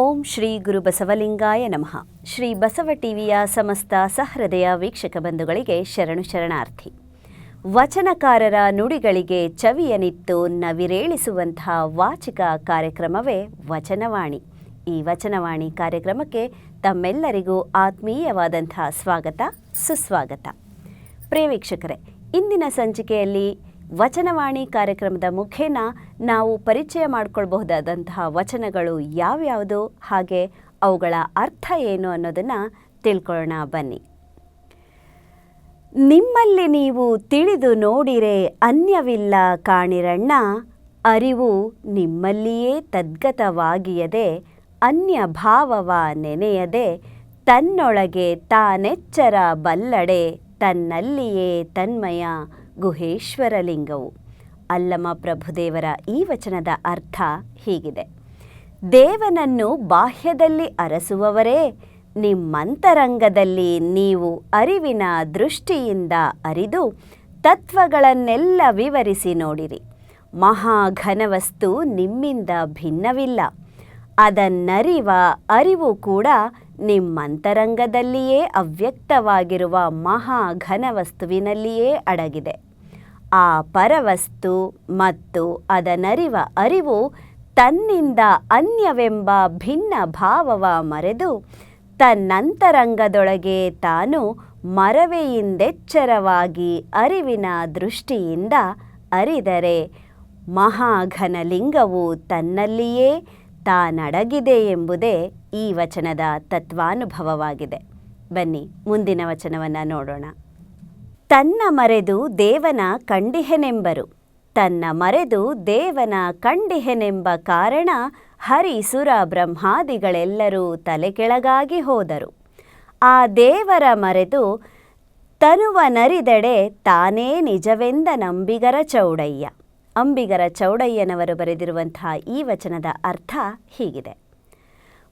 ಓಂ ಶ್ರೀ ಗುರು ಬಸವಲಿಂಗಾಯ ನಮಃ. ಶ್ರೀ ಬಸವ ಟಿವಿಯ ಸಮಸ್ತ ಸಹೃದಯ ವೀಕ್ಷಕ ಬಂಧುಗಳಿಗೆ ಶರಣು ಶರಣಾರ್ಥಿ. ವಚನಕಾರರ ನುಡಿಗಳಿಗೆ ಚವಿಯನಿತ್ತು ನವಿರೇಳಿಸುವಂತಹ ವಾಚಿಕ ಕಾರ್ಯಕ್ರಮವೇ ವಚನವಾಣಿ. ಈ ವಚನವಾಣಿ ಕಾರ್ಯಕ್ರಮಕ್ಕೆ ತಮ್ಮೆಲ್ಲರಿಗೂ ಆತ್ಮೀಯವಾದಂತಹ ಸ್ವಾಗತ, ಸುಸ್ವಾಗತ. ಪ್ರಿಯ ವೀಕ್ಷಕರೇ, ಇಂದಿನ ಸಂಚಿಕೆಯಲ್ಲಿ ವಚನವಾಣಿ ಕಾರ್ಯಕ್ರಮದ ಮುಖೇನ ನಾವು ಪರಿಚಯ ಮಾಡಿಕೊಳ್ಬಹುದಾದಂತಹ ವಚನಗಳು ಯಾವ್ಯಾವುದು, ಹಾಗೆ ಅವುಗಳ ಅರ್ಥ ಏನು ಅನ್ನೋದನ್ನು ತಿಳ್ಕೊಳ್ಳೋಣ ಬನ್ನಿ. ನಿಮ್ಮಲ್ಲಿ ನೀವು ತಿಳಿದು ನೋಡಿರೆ ಅನ್ಯವಿಲ್ಲ ಕಾಣಿರಣ್ಣ, ಅರಿವು ನಿಮ್ಮಲ್ಲಿಯೇ ತದ್ಗತವಾಗಿಯದೆ ಅನ್ಯ ಭಾವವ ನೆನೆಯದೆ, ತನ್ನೊಳಗೆ ತಾನೆಚ್ಚರ ಬಲ್ಲಡೆ, ತನ್ನಲ್ಲಿಯೇ ತನ್ಮಯ. ಗುಹೇಶ್ವರಲಿಂಗವು. ಅಲ್ಲಮ ಪ್ರಭುದೇವರ ಈ ವಚನದ ಅರ್ಥ ಹೀಗಿದೆ. ದೇವನನ್ನು ಬಾಹ್ಯದಲ್ಲಿ ಅರಸುವವರೇ, ನಿಮ್ಮಂತರಂಗದಲ್ಲಿ ನೀವು ಅರಿವಿನ ದೃಷ್ಟಿಯಿಂದ ಅರಿದು ತತ್ವಗಳನ್ನೆಲ್ಲ ವಿವರಿಸಿ ನೋಡಿರಿ. ಮಹಾಘನವಸ್ತು ನಿಮ್ಮಿಂದ ಭಿನ್ನವಿಲ್ಲ. ಅದನ್ನರಿವ ಅರಿವು ಕೂಡ ನಿಮ್ಮಂತರಂಗದಲ್ಲಿಯೇ ಅವ್ಯಕ್ತವಾಗಿರುವ ಮಹಾಘನವಸ್ತುವಿನಲ್ಲಿಯೇ ಅಡಗಿದೆ. ಆ ಪರವಸ್ತು ಮತ್ತು ಅದನರಿವ ಅರಿವು ತನ್ನಿಂದ ಅನ್ಯವೆಂಬ ಭಿನ್ನ ಭಾವವ ಮರೆದು ತನ್ನಂತರಂಗದೊಳಗೆ ತಾನು ಮರವೆಯಿಂದೆಚ್ಚರವಾಗಿ ಅರಿವಿನ ದೃಷ್ಟಿಯಿಂದ ಅರಿದರೆ ಮಹಾಘನಲಿಂಗವು ತನ್ನಲ್ಲಿಯೇ ತಾನಡಗಿದೆ ಎಂಬುದೇ ಈ ವಚನದ ತತ್ವಾನುಭವವಾಗಿದೆ. ಬನ್ನಿ, ಮುಂದಿನ ವಚನವನ್ನು ನೋಡೋಣ. ತನ್ನ ಮರೆದು ದೇವನ ಕಂಡಿಹೆನೆಂಬರು. ತನ್ನ ಮರೆದು ದೇವನ ಕಂಡಿಹೆನೆಂಬ ಕಾರಣ ಹರಿಸುರ ಬ್ರಹ್ಮಾದಿಗಳೆಲ್ಲರೂ ತಲೆಕೆಳಗಾಗಿ ಹೋದರು. ಆ ದೇವರ ಮರೆದು ತನುವ ನರಿದಡೆ ತಾನೇ ನಿಜವೆಂದ ನಂಬಿಗರ ಚೌಡಯ್ಯ. ಅಂಬಿಗರ ಚೌಡಯ್ಯನವರು ಬರೆದಿರುವಂತಹ ಈ ವಚನದ ಅರ್ಥ ಹೀಗಿದೆ.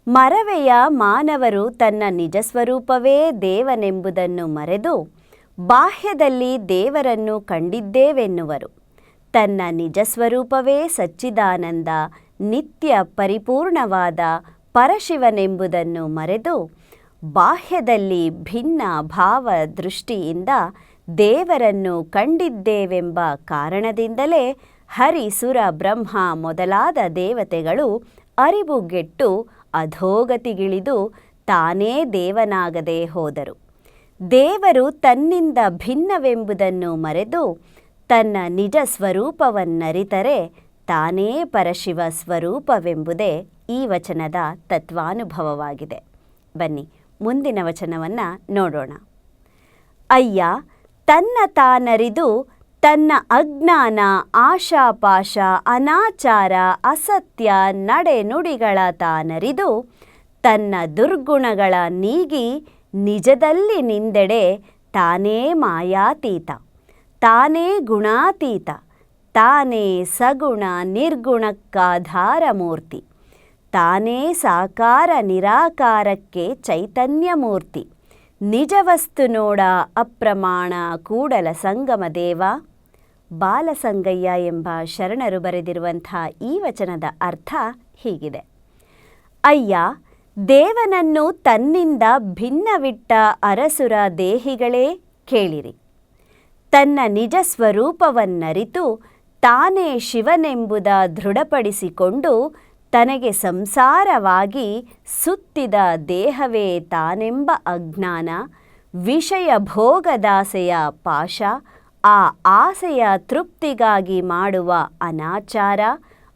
ಮರವೆಯ ಮಾನವರು ತನ್ನ ನಿಜ ಸ್ವರೂಪವೇ ದೇವನೆಂಬುದನ್ನು ಮರೆದು ಬಾಹ್ಯದಲ್ಲಿ ದೇವರನ್ನು ಕಂಡಿದ್ದೇವೆನ್ನುವರು. ತನ್ನ ನಿಜ ಸ್ವರೂಪವೇ ಸಚ್ಚಿದಾನಂದ, ನಿತ್ಯ ಪರಿಪೂರ್ಣವಾದ ಪರಶಿವನೆಂಬುದನ್ನು ಮರೆದು ಬಾಹ್ಯದಲ್ಲಿ ಭಿನ್ನ ಭಾವ ದೃಷ್ಟಿಯಿಂದ ದೇವರನ್ನು ಕಂಡಿದ್ದೇವೆಂಬ ಕಾರಣದಿಂದಲೇ ಹರಿ ಸುರ ಬ್ರಹ್ಮ ಮೊದಲಾದ ದೇವತೆಗಳು ಅರಿವುಗೆಟ್ಟು ಅಧೋಗತಿಗಿಳಿದು ತಾನೇ ದೇವನಾಗದೆ ಹೋದರು. ದೇವರು ತನ್ನಿಂದ ಭಿನ್ನವೆಂಬುದನ್ನು ಮರೆದು ತನ್ನ ನಿಜ ಸ್ವರೂಪವನ್ನರಿತರೆ ತಾನೇ ಪರಶಿವ ಸ್ವರೂಪವೆಂಬುದೇ ಈ ವಚನದ ತತ್ವಾನುಭವವಾಗಿದೆ. ಬನ್ನಿ, ಮುಂದಿನ ವಚನವನ್ನು ನೋಡೋಣ. ಅಯ್ಯ, ತನ್ನ ತಾನರಿದು ತನ್ನ ಅಜ್ಞಾನ, ಆಶಾಪಾಶ, ಅನಾಚಾರ, ಅಸತ್ಯ, ನಡೆನುಡಿಗಳ ತಾನರಿದು ತನ್ನ ದುರ್ಗುಣಗಳ ನೀಗಿ ನಿಜದಲ್ಲಿ ನಿಂದೆಡೆ ತಾನೇ ಮಾಯಾತೀತ, ತಾನೇ ಗುಣಾತೀತ, ತಾನೇ ಸಗುಣ ನಿರ್ಗುಣಕ್ಕಾಧಾರ ಮೂರ್ತಿ ತಾನೇ ಸಾಕಾರ ನಿರಾಕಾರಕ್ಕೆ ಚೈತನ್ಯ ಮೂರ್ತಿ ನಿಜವಸ್ತು ನೋಡ ಅಪ್ರಮಾಣ ಕೂಡಲ ಸಂಗಮ ದೇವ. ಬಾಲಸಂಗಯ್ಯ ಎಂಬ ಶರಣರು ಬರೆದಿರುವಂಥ ಈ ವಚನದ ಅರ್ಥ ಹೀಗಿದೆ. ಅಯ್ಯ ದೇವನನ್ನು ತನ್ನಿಂದ ಭಿನ್ನವಿಟ್ಟ ಅರಸುರ ದೇಹಿಗಳೇ ಕೇಳಿರಿ. ತನ್ನ ನಿಜ ಸ್ವರೂಪವನ್ನರಿತು ತಾನೇ ಶಿವನೆಂಬುದ ದೃಢಪಡಿಸಿಕೊಂಡು ತನಗೆ ಸಂಸಾರವಾಗಿ ಸುತ್ತಿದ ದೇಹವೇ ತಾನೆಂಬ ಅಜ್ಞಾನ, ವಿಷಯ ಭೋಗದಾಸೆಯ ಪಾಶ, ಆ ಆಸೆಯ ತೃಪ್ತಿಗಾಗಿ ಮಾಡುವ ಅನಾಚಾರ,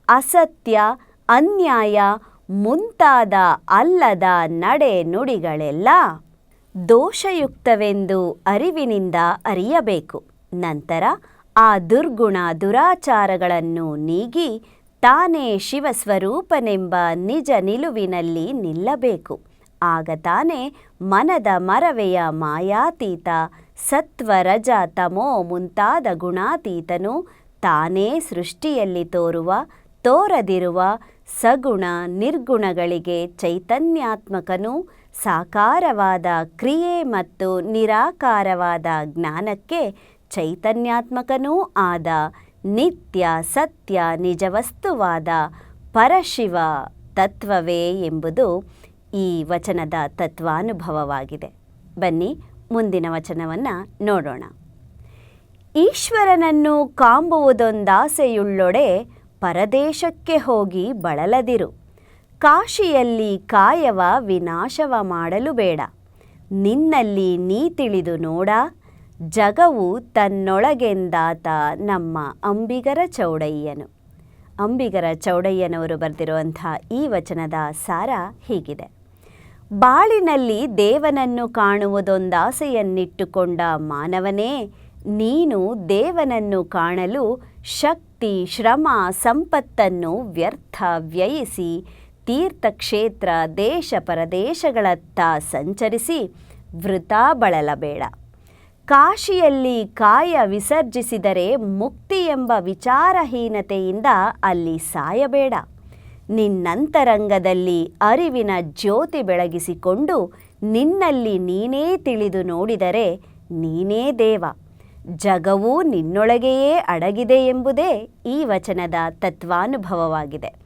ಅಸತ್ಯ, ಅನ್ಯಾಯ ಮುಂತಾದ ಅಲ್ಲದ ನಡೆ ನುಡಿಗಳೆಲ್ಲ ದೋಷಯುಕ್ತವೆಂದು ಅರಿವಿನಿಂದ ಅರಿಯಬೇಕು. ನಂತರ ಆ ದುರ್ಗುಣ ದುರಾಚಾರಗಳನ್ನು ನೀಗಿ ತಾನೇ ಶಿವಸ್ವರೂಪನೆಂಬ ನಿಜ ನಿಲುವಿನಲ್ಲಿ ನಿಲ್ಲಬೇಕು. ಆಗ ತಾನೇ ಮನದ ಮರವೆಯ ಮಾಯಾತೀತ ಸತ್ವರಜ ತಮೋ ಮುಂತಾದ ಗುಣಾತೀತನು ತಾನೇ ಸೃಷ್ಟಿಯಲ್ಲಿ ತೋರುವ, ತೋರದಿರುವ ಸಗುಣ ನಿರ್ಗುಣಗಳಿಗೆ ಚೈತನ್ಯಾತ್ಮಕನು ಸಾಕಾರವಾದ ಕ್ರಿಯೆ ಮತ್ತು ನಿರಾಕಾರವಾದ ಜ್ಞಾನಕ್ಕೆ ಚೈತನ್ಯಾತ್ಮಕನೂ ಆದ ನಿತ್ಯ ಸತ್ಯ ನಿಜವಸ್ತುವಾದ ಪರಶಿವ ತತ್ವವೇ ಎಂಬುದು ಈ ವಚನದ ತತ್ವಾನುಭವವಾಗಿದೆ. ಬನ್ನಿ ಮುಂದಿನ ವಚನವನ್ನು ನೋಡೋಣ. ಈಶ್ವರನನ್ನು ಕಾಂಬುವುದೊಂದಾಸೆಯುಳ್ಳೊಡೆ ಪರದೇಶಕ್ಕೆ ಹೋಗಿ ಬಳಲದಿರು. ಕಾಶಿಯಲ್ಲಿ ಕಾಯವ ವಿನಾಶವ ಮಾಡಲು ಬೇಡ. ನಿನ್ನಲ್ಲಿ ನೀ ತಿಳಿದು ನೋಡ. ಜಗವು ತನ್ನೊಳಗೆಂದಾತ ನಮ್ಮ ಅಂಬಿಗರ ಚೌಡಯ್ಯನು. ಅಂಬಿಗರ ಚೌಡಯ್ಯನವರು ಬರೆದಿರುವಂಥ ಈ ವಚನದ ಸಾರ ಹೀಗಿದೆ. ಬಾಳಿನಲ್ಲಿ ದೇವನನ್ನು ಕಾಣುವುದೊಂದಾಸೆಯನ್ನಿಟ್ಟುಕೊಂಡ ಮಾನವನೇ, ನೀನು ದೇವನನ್ನು ಕಾಣಲು ಶಕ್ತಿ, ಶ್ರಮ, ಸಂಪತ್ತನ್ನು ವ್ಯರ್ಥ ವ್ಯಯಿಸಿ, ತೀರ್ಥಕ್ಷೇತ್ರ, ದೇಶ ಪರದೇಶಗಳತ್ತ ಸಂಚರಿಸಿ ವೃತ ಬಳಲಬೇಡ ಕಾಶಿಯಲ್ಲಿ ಕಾಯ ವಿಸರ್ಜಿಸಿದರೆ ಮುಕ್ತಿ ಎಂಬ ವಿಚಾರಹೀನತೆಯಿಂದ ಅಲ್ಲಿ ಸಾಯಬೇಡ. ನಿನ್ನಂತರಂಗದಲ್ಲಿ ಅರಿವಿನ ಜ್ಯೋತಿ ಬೆಳಗಿಸಿಕೊಂಡು ನಿನ್ನಲ್ಲಿ ನೀನೇ ತಿಳಿದು ನೋಡಿದರೆ ನೀನೇ ದೇವ. ಜಗವೂ ನಿನ್ನೊಳಗೆಯೇ ಅಡಗಿದೆ ಎಂಬುದೇ ಈ ವಚನದ ತತ್ವಾನುಭವವಾಗಿದೆ.